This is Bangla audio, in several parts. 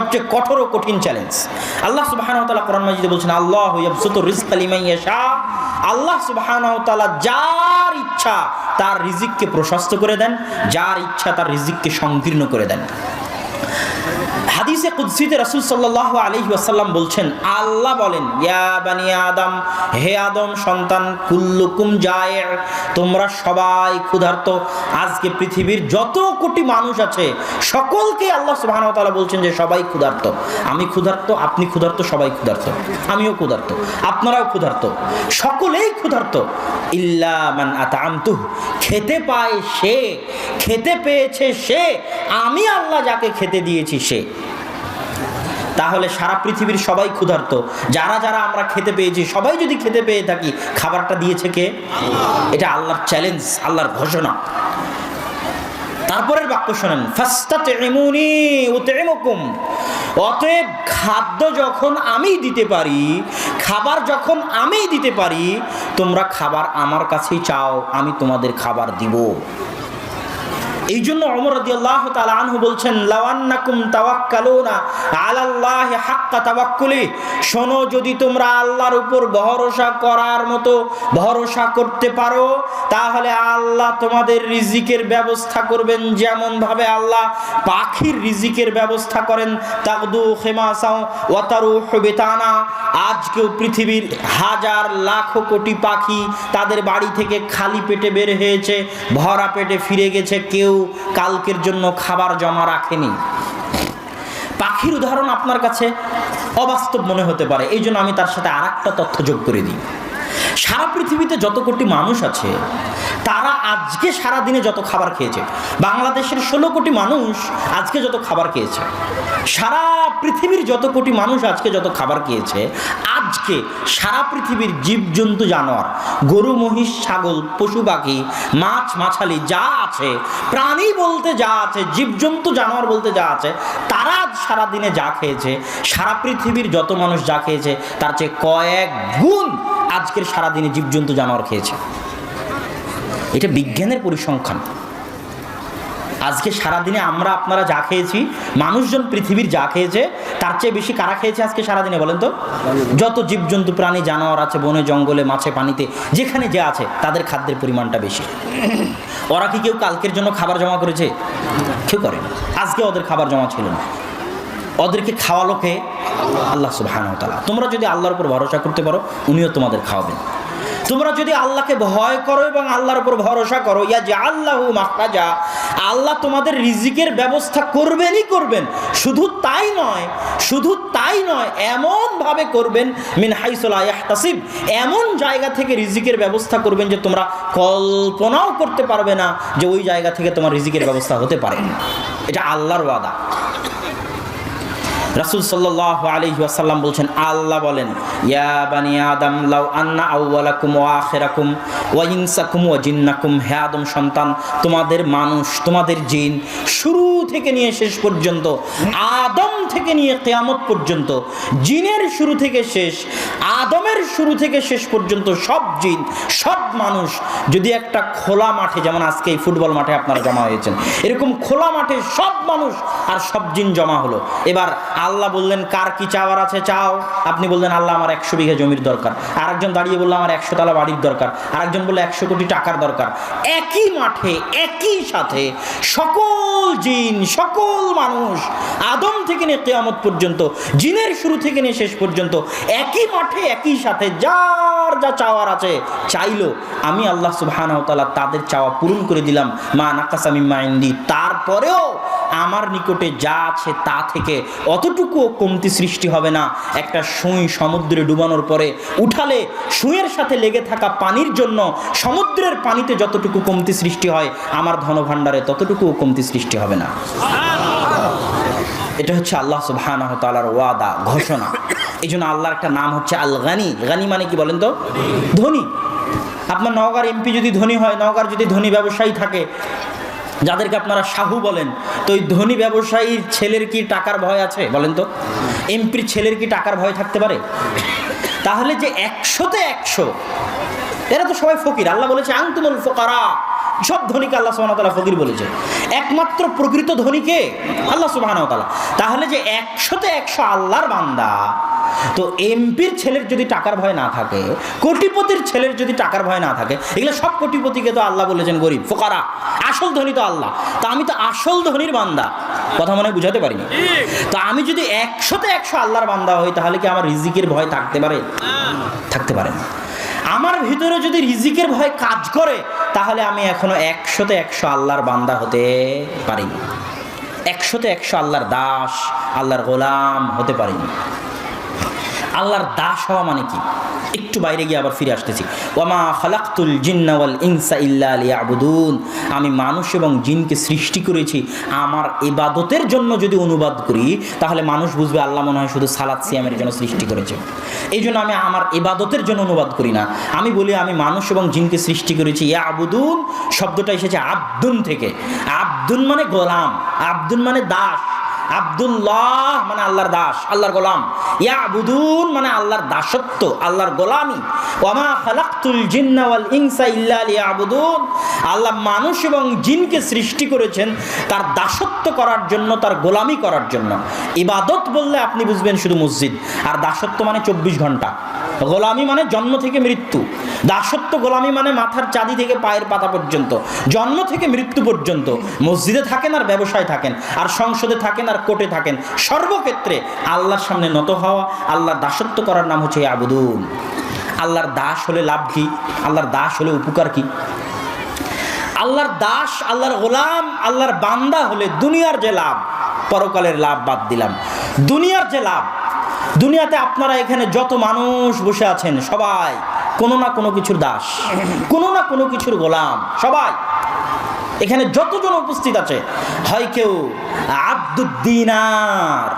সবচেয়ে কঠোর ও কঠিন চ্যালেঞ্জ আল্লাহ সুবাহান কোরআন মাজিদে বলছেন, আল্লাহ ইয়াশা। আল্লাহ সুবাহান যার ইচ্ছা তার রিজিককে প্রশস্ত করে দেন, যার ইচ্ছা তার রিজিককে সংকীর্ণ করে দেন। হাদিসে কুদসিতে রাসূল সাল্লাল্লাহু আলাইহি ওয়াসাল্লাম বলছেন, আল্লাহ বলেন, ইয়া বানি আদম, হে আদম সন্তান, কুল্লুকুম জায়ের, তোমরা সবাই ক্ষুধার্ত। আজকে পৃথিবীর যত কোটি মানুষ আছে, সকলকে আল্লাহ তাআলা বলছেন যে সবাই ক্ষুধার্ত। আমি ক্ষুধার্ত, আপনি ক্ষুধার্ত, সবাই ক্ষুধার্ত। আমিও ক্ষুধার্ত, আপনারাও ক্ষুধার্ত। সকলেই ক্ষুধার্ত। ইল্লা মান আতামতুহ খেতে পায় সে, খেতে পেয়েছে সে, আমি আল্লাহ যাকে খেতে দিয়েছি সে। তাহলে সারা পৃথিবীর সবাই ক্ষুধার্ত। যারা যারা আমরা খেতে পেয়েছি, সবাই যদি খেতে পেয়ে থাকি, খাবারটা দিয়েছে কে? এটা আল্লাহর চ্যালেঞ্জ আল্লাহর ঘোষণা। তারপরের বাক্য শোনেন অতএব খাদ্য যখন আমি দিতে পারি, খাবার যখন আমি দিতে পারি, তোমরা খাবার আমার কাছেই চাও, আমি তোমাদের খাবার দিব। এই জন্য অমর তাআলা আনহু বলছেন হাক্কা শোনো, যদি তোমরা আল্লাহর উপর ভরসা করার মতো ভরসা করতে পারো তাহলে আল্লাহ তোমাদের রিজিকের ব্যবস্থা করবেন যেমন ভাবে আল্লাহ পাখির রিজিকের ব্যবস্থা করেন। তাকদু খেমাসাও ওয়াতারু বেতানা। আজকেও পৃথিবীর হাজার লাখ কোটি পাখি তাদের বাড়ি থেকে খালি পেটে বের হয়েছে, ভরা পেটে ফিরে গেছে, কেউ কালকের জন্য খাবার জমা রাখেনি। পাখির উদাহরণ আপনার কাছে অবাস্তব মনে হতে পারে এই জন্য আমি তার সাথে আর তথ্য যোগ করে দিই। সারা পৃথিবীতে যত কোটি মানুষ আছে, তারা আজকে সারা দিনে যত খাবার খেয়েছে, বাংলাদেশের ষোলো কোটি মানুষ আজকে যত খাবার খেয়েছে, সারা পৃথিবীর যত কোটি মানুষ আজকে যত খাবার খেয়েছে, আজকে সারা পৃথিবীর জীবজন্তু, জানোয়ার, গরু, মহিষ, ছাগল, পশু, পাখি, মাছ, মাছালি, যা আছে, প্রাণী বলতে যা আছে, জীবজন্তু, জানোয়ার বলতে যা আছে, তারা আজ সারা দিনে যা খেয়েছে, সারা পৃথিবীর যত মানুষ যা খেয়েছে, তার চেয়ে কয়েক গুণ আজকের সারাদিনে জীবজন্তু জানোয়ার খেয়েছে। এটা বিজ্ঞানের পরিসংখ্যান। আজকে সারাদিনে আমরা আপনারা যা খেয়েছি, মানুষজন পৃথিবীর যা খেয়েছে, তার চেয়ে বেশি কারা খেয়েছে আজকে সারাদিনে বলেন তো? যত জীবজন্তু, প্রাণী, জানোয়ার আছে, বনে, জঙ্গলে, মাছে, পানিতে, যেখানে যে আছে, তাদের খাদ্যের পরিমাণটা বেশি। ওরা কি কেউ কালকের জন্য খাবার জমা করেছে? কেউ করে আজকে ওদের খাবার জমা ছিল না। ওদেরকে খাওয়ালো কে আল্লাহ সুবহানাহু ওয়া তোমরা যদি আল্লাহর উপর ভরসা করতে পারো, উনিও তোমাদের খাওয়াবেন। তোমরা যদি আল্লাহকে ভয় করো এবং আল্লাহর উপর ভরসা করো ইয়া যে আল্লাহ মাখরাজা, আল্লাহ তোমাদের রিজিকের ব্যবস্থা করবেনই করবেন। শুধু তাই নয়, শুধু তাই নয়, এমনভাবে করবেন, মিন হাইসুল আয়াহতাসিব এমন জায়গা থেকে রিজিকের ব্যবস্থা করবেন যে তোমরা কল্পনাও করতে পারবে না যে ওই জায়গা থেকে তোমার রিজিকের ব্যবস্থা হতে পারে। এটা আল্লাহর ওয়াদা। রাসুল সাল্লাহ আলহি আসাল্লাম বলছেন, আল্লাহ বলেন, ইয়া বানি আদম, লাউ আন্না আউ্লাকুম ও আখেরাকুম ও ইনসাকুম ও জিন্নাকুম। হে আদম সন্তান, তোমাদের মানুষ, তোমাদের জিন শুরু থেকে নিয়ে শেষ পর্যন্ত, আদম থেকে নিয়ে কেয়ামত পর্যন্ত, জিনের শুরু থেকে শেষ, আদমের শুরু থেকে শেষ পর্যন্ত সব জিন, সব মানুষ যদি একটা খোলা মাঠে, যেমন আজকে এই ফুটবল মাঠে আপনারা জমা হয়েছেন, এরকম খোলা মাঠে সব মানুষ আর সব জিন জমা হলো। এবার আল্লাহ বললেন, কার কি চাওয়ার আছে চাও? আপনি বললেন, আল্লাহ আমার একশো বিঘা জমির দরকার। আরেকজন দাঁড়িয়ে বলল, আমার একশো তলা বাড়ির দরকার। আরেকজন বলল, একশো কোটি টাকার দরকার। একই মাঠে, একই সাথে সকল জিন সকল মানুষ আদম থেকে নিয়ে কেয়ামত পর্যন্ত, জিনের শুরু থেকে নিয়ে শেষ পর্যন্ত, একই মাঠে, একই সাথে যার যা চাওয়ার আছে চাইল। আমি আল্লাহ তাআলা তাদের চাওয়া পূরণ করে দিলাম। মা নাকাসামি মাইন্দি তারপরেও আমার নিকটে যা আছে তা থেকে অতটুকুও কমতি সৃষ্টি হবে না। একটা সুই সমুদ্রে ডুবানোর পরে উঠালে সুঁয়ের সাথে লেগে থাকা পানির জন্য সমুদ্রের পানিতে যতটুকু কমতি সৃষ্টি হয়, আমার ধনভাণ্ডারে ততটুকুও কমতি সৃষ্টি হবে না। এটা হচ্ছে আল্লাহ সুবহানাহু তাআলার ওয়াদা, ঘোষণা। এই জন্য আল্লাহর একটা নাম হচ্ছে আল গানি গানি মানে কি বলেন তো? ধনী। আপনার নওগাঁর এমপি যদি ধনী হয়, নওগাঁর যদি ধনী ব্যবসায়ী থাকে যাদেরকে আপনারা শাহু বলেন, তো ওই ধনী ব্যবসায়ীর ছেলের কি টাকার ভয় আছে বলেন তো? এমপির ছেলের কি টাকার ভয় থাকতে পারে? তাহলে যে একশোতে একশো, এরা তো সবাই ফকির। আল্লাহ বলেছে আংতুমুল ফোকারা। সব ধনীকে আল্লাহ সুবাহ তালা ফকির বলেছে। একমাত্র প্রকৃত ধনীকে আল্লাহ সুবাহ তালা তাহলে যে একশোতে একশো আল্লাহর বান্দা, তো এমপির ছেলের যদি টাকার ভয় না থাকে, কোটিপতির ছেলের যদি টাকার ভয় না থাকে, এগুলো সব কোটিপতিকে তো আল্লাহ বলেছেন গরিব, ফোকারা, আসল ধনী তো আল্লাহ। তা আমি তো আসল ধনীর বান্দা। কথা মনে বুঝাতে পারিনি? তো আমি যদি একশোতে একশো আল্লাহর বান্দা হই, তাহলে কি আমার রিজিকের ভয় থাকতে পারে? থাকতে পারে না। আমার ভিতরে যদি রিজিকের ভয় কাজ করে, তাহলে আমি এখনও একশোতে একশো আল্লাহর বান্দা হতে পারিনি। একশোতে একশো আল্লাহর দাস, আল্লাহর গোলাম হতে পারিনি। আল্লাহর দাস হওয়া মানে কি? একটু বাইরে গিয়ে আবার ফিরে আসতেছি। ওয়ামা খালাক্তুল জিন্নাওয়াল ইনসা ইল্লা লিয়াবুদুন। আমি মানুষ এবং জিনকে সৃষ্টি করেছি। আমার এবাদতের জন্য যদি অনুবাদ করি, তাহলে মানুষ বুঝবে আল্লাহ মনে হয় শুধু সালাদ সিয়ামের জন্য সৃষ্টি করেছে। এই জন্য আমি আমার এবাদতের জন্য অনুবাদ করি না। আমি বলি, আমি মানুষ এবং জিনকে সৃষ্টি করেছি। ইয়া আবুদুন শব্দটা এসেছে আব্দুন থেকে। আব্দুন মানে গোলাম, আব্দুন মানে দাস। আব্দুল্লাহ মানে আল্লাহর দাস, আল্লাহর গোলাম। ইয়া আবুদুন মানে আল্লাহর দাসত্ব, আল্লাহর গোলামি। ওয়ামা খালাক্তুল জিন্না ওয়াল ইনসা ইল্লা লিয়াবুদুন। আল্লাহ মানুষ এবং জিনকে সৃষ্টি করেছেন তার দাসত্ব করার জন্য, তার গোলামি করার জন্য। ইবাদত বললে আপনি বুঝবেন শুধু মসজিদ। আর দাসত্ব মানে চব্বিশ ঘণ্টা। গোলামি মানে জন্ম থেকে মৃত্যু। দাসত্ব গোলামি মানে মাথার চাঁদি থেকে পায়ের পাতা পর্যন্ত। জন্ম থেকে মৃত্যু পর্যন্ত। মসজিদে থাকেন আর ব্যবসায় থাকেন। আর সংসদে থাকেন আর কোর্টে থাকেন। সর্বক্ষেত্রে আল্লাহর সামনে নত হওয়া, আল্লাহর দাসত্ব করার নাম হচ্ছে আবুদুন আল্লাহর দাস হলে লাভ কি? আল্লাহর দাস হলে উপকার কি? আল্লাহর দাস, আল্লাহর গোলাম, আল্লাহর বান্দা হলে দুনিয়ার যে লাভ, পরকালের লাভ বাদ দিলাম। দুনিয়ার যে লাভ, দুনিয়াতে আপনারা এখানে যত মানুষ বসে আছেন, সবাই, কোনো না কোনো কিছুর দাস, কোনো না কোনো কিছুর গোলাম, সবাই। এখানে যতজন উপস্থিত আছে, হয় কেউ আব্দুদ্দিনার,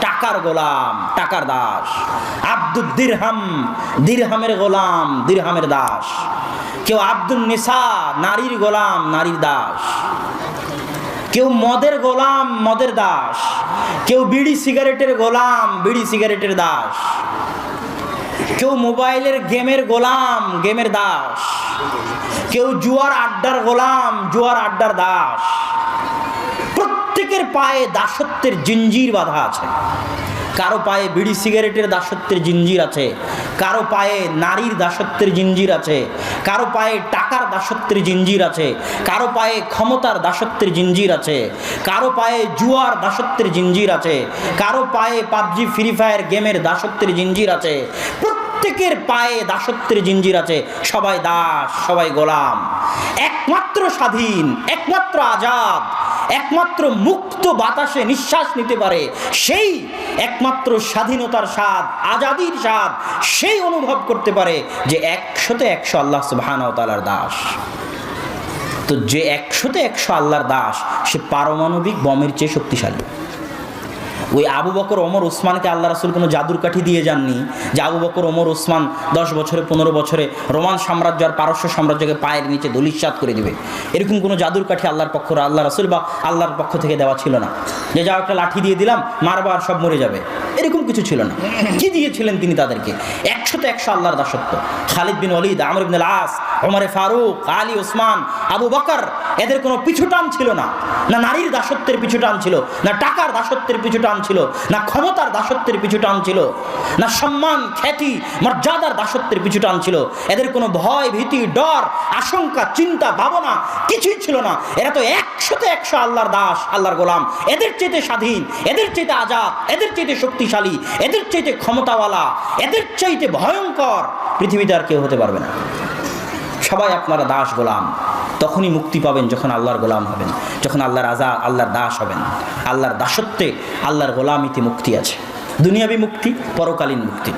টাকার গোলাম, টাকার দাস। আব্দুদ দিরহাম দিরহামের গোলাম, দিরহামের দাস। কেউ আব্দুল নিসা নারীর গোলাম, নারীর দাস। কেউ মদের গোলাম, মদের দাস। কেউ বিড়ি সিগারেটের গোলাম, বিড়ি সিগারেটের দাস। কেউ মোবাইলের গেমের গোলাম, গেমের দাস। কেউ জুয়ার আড্ডার গোলাম, জুয়ার আড্ডার দাস। প্রত্যেকের পায়ে দাসত্বের জিঞ্জির বাঁধা আছে। কারও পায়ে বিড়ি সিগারেটের দাসত্বের জিঞ্জির আছে। কারও পায়ে নারীর দাসত্বের জিঞ্জির আছে। কারও পায়ে টাকার দাসত্বের জিঞ্জির আছে। কারও পায়ে ক্ষমতার দাসত্বের জিঞ্জির আছে। কারও পায়ে জুয়ার দাসত্বের জিঞ্জির আছে। কারও পায়ে পাবজি, ফ্রি ফায়ার গেমের দাসত্বের জিঞ্জির আছে। প্রত্যেকের পায়ে দাসত্বের জিঞ্জির আছে। সবাই দাস, সবাই গোলাম। একমাত্র স্বাধীন, একমাত্র আজাদ, একমাত্র মুক্ত বাতাসে নিঃশ্বাস নিতে পারে। সেই একমাত্র স্বাধীনতার স্বাদ, আজাদির স্বাদ, সেই অনুভব করতে পারে যে একশোতে একশো আল্লাহ সুবহান তালার দাস। তো যে একশোতে একশো আল্লাহর দাস, সে পারমাণবিক বমের চেয়ে শক্তিশালী। ওই আবু বকর, ওমর ওসমানকে আল্লাহ রাসুল কোনো জাদুর কাঠি দিয়ে যাননি। যে আবু বকর, ওমর ওসমান দশ বছরে, পনেরো বছরে রোমান সাম্রাজ্য আর পারস্য সাম্রাজ্যকে পায়ের নিচে দলিশ্বাত করে দিবে। এরকম কোনো জাদুর কাঠি আল্লাহর পক্ষ, আল্লাহ রাসুল বা আল্লাহর পক্ষ থেকে দেওয়া ছিল না। যে যা একটা লাঠি দিয়ে দিলাম, মারবা আর সব মরে যাবে। এরকম কিছু ছিল না। কি দিয়েছিলেন তিনি তাদেরকে? একশোতে একশো আল্লাহর দাসত্ব। খালিদ বিন ওলিদ আমর ইবনুল আস ওমরে ফারুক, আলী, ওসমান, আবু বকর, এদের কোনো পিছু টান ছিল না। না নারীর দাসত্বের পিছু টান ছিল, না টাকার দাসত্বের পিছু টান ছিল, না ক্ষমতার দাসত্বের পিছু টান ছিল, না সম্মান, খ্যাতি, মর্যাদার দাসত্বের পিছু টান ছিল। এদের কোনো ভয়, ভীতি, ডর, আশঙ্কা, চিন্তা, ভাবনা কিছুই ছিল না। এরা তো একশোতে একশো আল্লাহর দাস, আল্লাহর গোলাম। এদের চেয়ে স্বাধীন, এদের চেয়ে আজাদ, এদের চেয়ে শক্তিশালী, এদের চেয়ে ক্ষমতাওয়ালা, এদের চাইতে ভয়ঙ্কর। পৃথিবীতে আর কেউ হতে পারবে না। সবাই আপনারা দাস গোলাম। তখনই মুক্তি পাবেন যখন আল্লাহর গোলাম হবেন, যখন আল্লাহর আজা আল্লাহর দাস হবেন। আল্লাহর দাসত্বে আল্লাহর গোলামিতে মুক্তি আছে। দুনিয়াবি মুক্তি, পরকালীন মুক্তি।